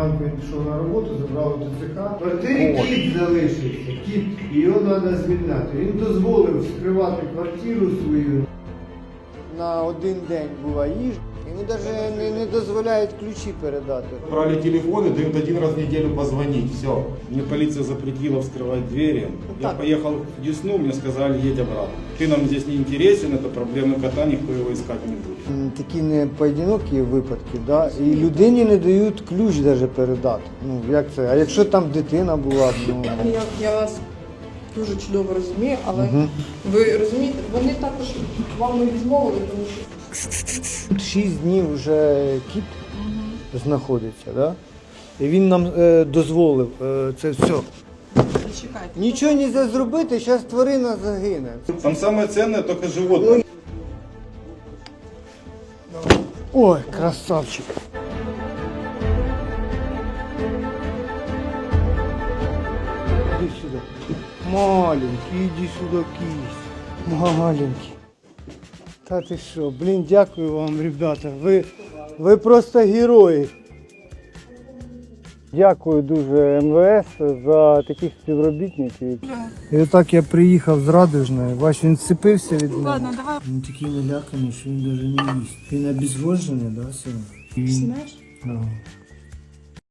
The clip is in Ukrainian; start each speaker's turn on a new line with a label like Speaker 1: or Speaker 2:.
Speaker 1: Зранку він пішов на роботу, забрав ТЦК. В квартирі кіт залишився, кіт, і його треба звільняти. Він дозволив скривати квартиру свою. На один день була їжа. Йому навіть не, не дозволяють ключі передати.
Speaker 2: Брали телефоны, дают один раз в неделю позвонить, все.
Speaker 3: Мне полиция запретила вскрывать двери. Я
Speaker 1: так.
Speaker 3: поехал в Десну, мне сказали, едь обратно. Ты нам здесь не интересен, это проблемы кота, никто его искать не будет.
Speaker 1: М, Такі не поодинокі випадки, да? і людині не дають ключ навіть передати. Ну як це? А якщо там дитина була, б, ну
Speaker 4: Я, я вас дуже чудово розумію, але ви розумієте, вони також вам не відмовили, тому що
Speaker 1: тут 6 днів вже кіт знаходиться, да? і він нам е, дозволив е, це все.
Speaker 4: чекайте.
Speaker 1: Нічого не можна зробити, зараз тварина загине.
Speaker 3: Там самое ценное только животное.
Speaker 1: Ой, красавчик. Иди сюда. Маленький, иди сюда, кись. Маленький. Та ти що, блін, дякую вам, ребята. Ви, ви просто герої. Дякую дуже МВС за таких співробітників. І отак я приїхав з Радужної. Бач, він сцепився від мене.
Speaker 4: Ладно, давай
Speaker 1: Він такий наляканий, що він навіть не їсть. Він обезвожений, да, сьогодні?
Speaker 4: Знаєш.
Speaker 1: Ага.